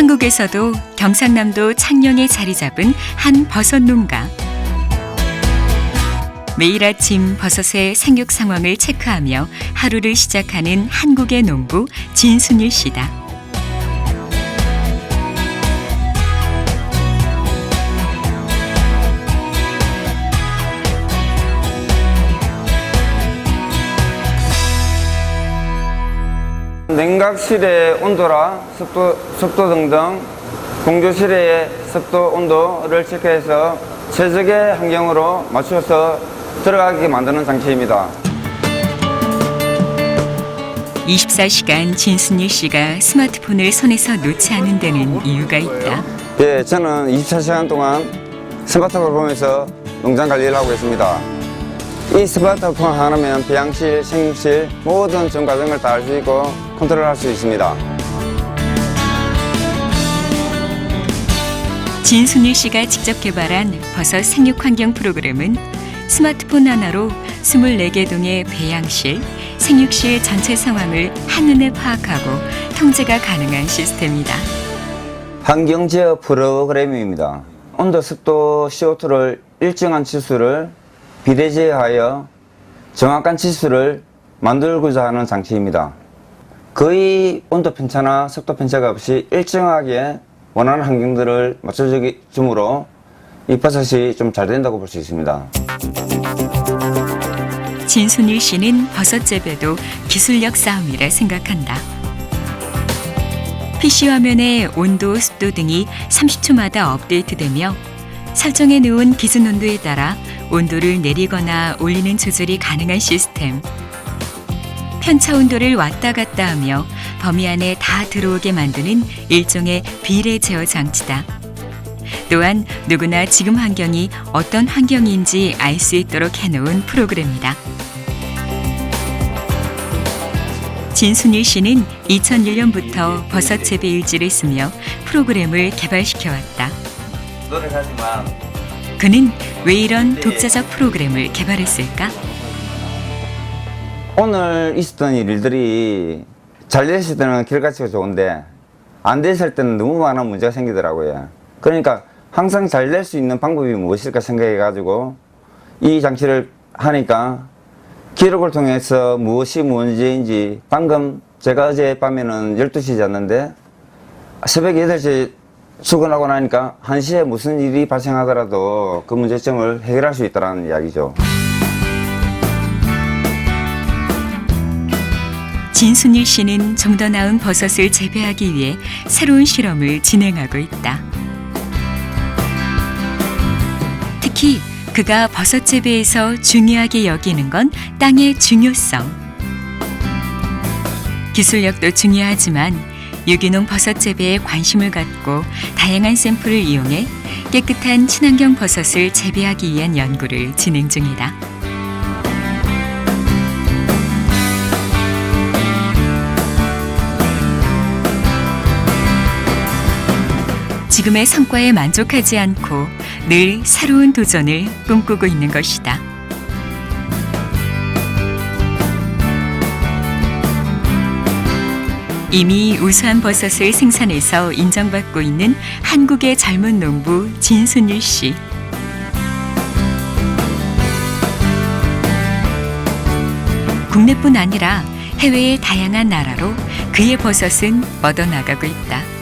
한국에서도 경상남도 창녕에 자리 잡은 한 버섯 농가. 매일 아침 버섯의 생육 상황을 체크하며 하루를 시작하는 한국의 농부 진순일 씨다. 냉각실의 온도라 습도, 습도 등등 공조실의 습도 온도를 체크해서 최적의 환경으로 맞춰서 들어가게 만드는 장치입니다. 24시간 진순일 씨가 스마트폰을 손에서 놓지 않는 데는 이유가 있다. 예, 저는 24시간 동안 스마트폰을 보면서 농장 관리를 하고 있습니다. 이 스마트폰 하나면 배양실, 생육실 모든 전 과정을 다 알 수 있고 컨트롤할 수 있습니다. 진순일 씨가 직접 개발한 버섯 생육 환경 프로그램은 스마트폰 하나로 24개 동의 배양실, 생육실 전체 상황을 한눈에 파악하고 통제가 가능한 시스템이다. 환경 제어 프로그램입니다. 온도, 습도, CO2를 일정한 치수를 비례 제어하여 정확한 치수를 만들고자 하는 장치입니다. 거의 온도 편차나 습도 편차가 없이 일정하게 원하는 환경들을 맞춰주므로 이 버섯이 좀 잘 된다고 볼 수 있습니다. 진순일 씨는 버섯 재배도 기술력 싸움이라 생각한다. PC 화면의 온도, 습도 등이 30초마다 업데이트되며 설정해 놓은 기준 온도에 따라 온도를 내리거나 올리는 조절이 가능한 시스템. 편차 온도를 왔다 갔다 하며 범위 안에 다 들어오게 만드는 일종의 비례 제어 장치다. 또한 누구나 지금 환경이 어떤 환경인지 알 수 있도록 해놓은 프로그램이다. 진순일 씨는 2001년부터 버섯 재배 일지를 쓰며 프로그램을 개발시켜 왔다. 노력하지만 그는 왜 이런 독자적 프로그램을 개발했을까? 오늘 있었던 일들이 잘 됐을 때는 결과치가 좋은데 안 됐을 때는 너무 많은 문제가 생기더라고요. 그러니까 항상 잘 될 수 있는 방법이 무엇일까 생각해가지고 이 장치를 하니까 기록을 통해서 무엇이 문제인지 방금 제가 어제 밤에는 12시에 잤는데 새벽 8시 에 출근하고 나니까 1시에 무슨 일이 발생하더라도 그 문제점을 해결할 수 있다는 이야기죠. 진순일 씨는 좀 더 나은 버섯을 재배하기 위해 새로운 실험을 진행하고 있다. 특히 그가 버섯 재배에서 중요하게 여기는 건 땅의 중요성. 기술력도 중요하지만 유기농 버섯 재배에 관심을 갖고 다양한 샘플을 이용해 깨끗한 친환경 버섯을 재배하기 위한 연구를 진행 중이다. 지금의 성과에 만족하지 않고 늘 새로운 도전을 꿈꾸고 있는 것이다. 이미 우수한 버섯을 생산해서 인정받고 있는 한국의 젊은 농부 진순일 씨. 국내뿐 아니라 해외의 다양한 나라로 그의 버섯은 뻗어나가고 있다.